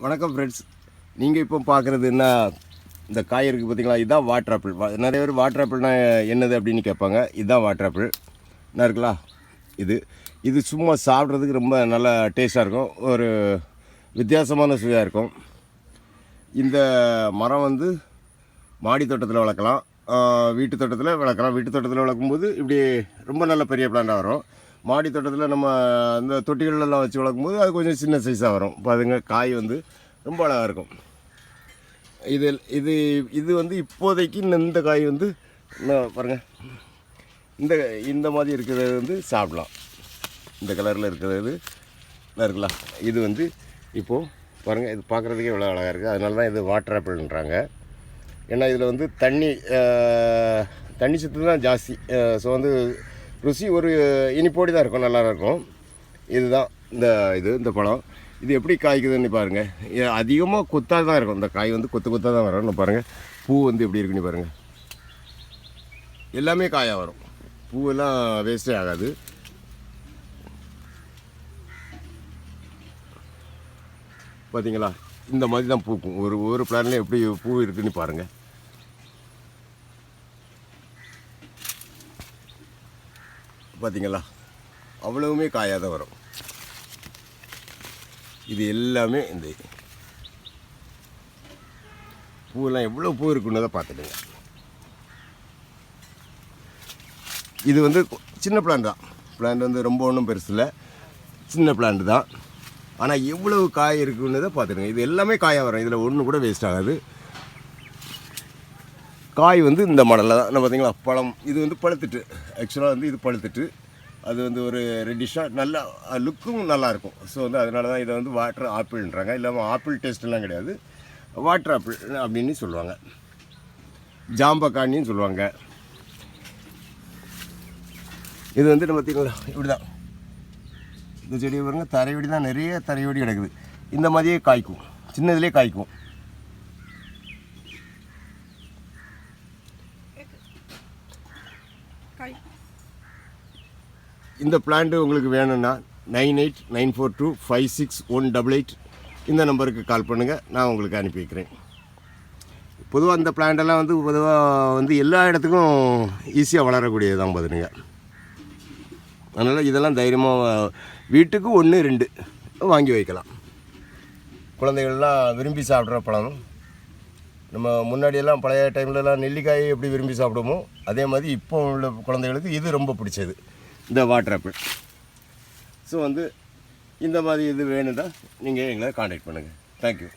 வணக்கம் ஃப்ரெண்ட்ஸ் நீங்கள் இப்போ பார்க்குறது என்ன? இந்த காய் இருக்குது பார்த்தீங்களா இதுதான் வாட்டர் ஆப்பிள் வா- நிறைய பேர் வாட்டர் ஆப்பிள்னா என்னது அப்படின்னு கேட்பாங்க. இதுதான் வாட்டர் ஆப்பிள் என்ன இருக்குங்களா? இது. இது சும்மா சாப்பிட்றதுக்கு ரொம்ப நல்ல டேஸ்ட்டாக இருக்கும். ஒரு வித்தியாசமான சுவையாக இருக்கும். இந்த மரம் வந்து மாடி தோட்டத்தில் வளர்க்கலாம். வீட்டு தோட்டத்தில் வளர்க்கலாம். வீட்டு தோட்டத்தில் வளர்க்கும்போது இப்படி ரொம்ப நல்ல பெரிய பிளான்டாக வரும். மாடி தோட்டத்தில் நம்ம இந்த தொட்டிகளெல்லாம் வச்சு வளர்க்கும்போது அது கொஞ்சம் சின்ன சைஸாக வரும். இப்போ அதுங்க காய் வந்து ரொம்ப அழகாக இருக்கும். இது இது இது வந்து இப்போதைக்கு இந்த- இந்த காய் வந்து பாருங்கள் இந்த இந்த மாதிரி இருக்கிறது வந்து சாப்பிடலாம். இந்த கலரில் இருக்கிறது இருக்கலாம். இது வந்து இப்போது பாருங்கள் இது பார்க்குறதுக்கே இவ்வளோ அழகாக இருக்குது அதனால தான் இது வாட்டர் ஆப்பிள்ன்றாங்க ஏன்னா இதில் வந்து தண்ணி தண்ணி சத்து தான் ஜாஸ்தி. ஸோ வந்து ருசி ஒரு இனிப்போடி தான் இருக்கும் நல்லா இருக்கும். இதுதான் இந்த இது இந்த பழம். இது எப்படி காய்க்குதுன்னு பாருங்கள் அதிகமாக கொத்தாக தான் இருக்கும். இந்த காய் வந்து கொத்து கொத்தாக தான் வரும். பாருங்கள் பூ வந்து எப்படி இருக்குன்னு பாருங்கள் எல்லாமே காயாக வரும். பூவெல்லாம் வேஸ்டே ஆகாது. பார்த்தீங்களா இந்த மாதிரி தான் பூக்கும். ஒரு ஒரு பிளான்லேயும் எப்படி பூ இருக்குன்னு பாருங்கள் பார்த்தீங்களா அவ்வளவுமே காயாக தான் வரும் இது எல்லாமே இந்த பூவெல்லாம் எவ்வளோ பூ இருக்குன்னு தான் பார்த்துடுங்க இது வந்து சின்ன பிளான் தான். பிளான்ட் வந்து ரொம்ப ஒன்றும் பெருசு இல்லை. சின்ன பிளான்ட் தான். ஆனால் எவ்வளவு காய் இருக்குன்னு தான் பார்த்துடுங்க இது எல்லாமே காயாக வரும். இதில் ஒன்று கூட வேஸ்ட் ஆகாது. காய் வந்து இந்த மாடலில் தான். நம்ம பார்த்தீங்களா பழம். இது வந்து பழுத்துட்டு. ஆக்சுவலாக வந்து இது பழுத்துட்டு. அது வந்து ஒரு ரெட்டிஷாக நல்லா லுக்கும் நல்லாயிருக்கும். ஸோ வந்து அதனால தான் இதை வந்து வாட்டர் ஆப்பிள்ன்றாங்க இல்லாமல் ஆப்பிள் டேஸ்ட்லாம் கிடையாது. வாட்டர் ஆப்பிள் அப்படின்னு சொல்லுவாங்க. ஜாம்பக்காணின்னு சொல்லுவாங்க. இது வந்து நம்ம பார்த்தீங்களா இப்படி தான் இந்த செடி பாருங்கள் தரையொடி தான். நிறைய தரையொடி கிடக்குது. இந்த மாதிரியே காய்க்கும். சின்னதுலேயே காய்க்கும். இந்த பிளான்ட்டு உங்களுக்கு வேணும்னா nine eight nine four two five six one double eight இந்த நம்பருக்கு கால் பண்ணுங்கள் நான் உங்களுக்கு அனுப்பி வைக்கிறேன். பொதுவாக அந்த plant வந்து பொதுவாக வந்து எல்லா இடத்துக்கும் ஈஸியாக வளரக்கூடியது தான் பார்த்துடுங்க அதனால் இதெல்லாம் தைரியமாக வீட்டுக்கு ஒன்று ரெண்டு வாங்கி வைக்கலாம். குழந்தைகள்லாம் விரும்பி சாப்பிட்ற பழம். நம்ம முன்னாடியெல்லாம் பழைய டைம்லலாம் நெல்லிக்காயை எப்படி விரும்பி சாப்பிடுவோமோ அதே மாதிரி இப்போ உள்ள குழந்தைகளுக்கு இது ரொம்ப பிடிச்சது. இந்த வாட்டர் ஆப்பிள் ஸோ வந்து இந்த மாதிரி இது வேணும்னா நீங்கள் எங்களை காண்டாக்ட் பண்ணுங்கள் தேங்க்யூ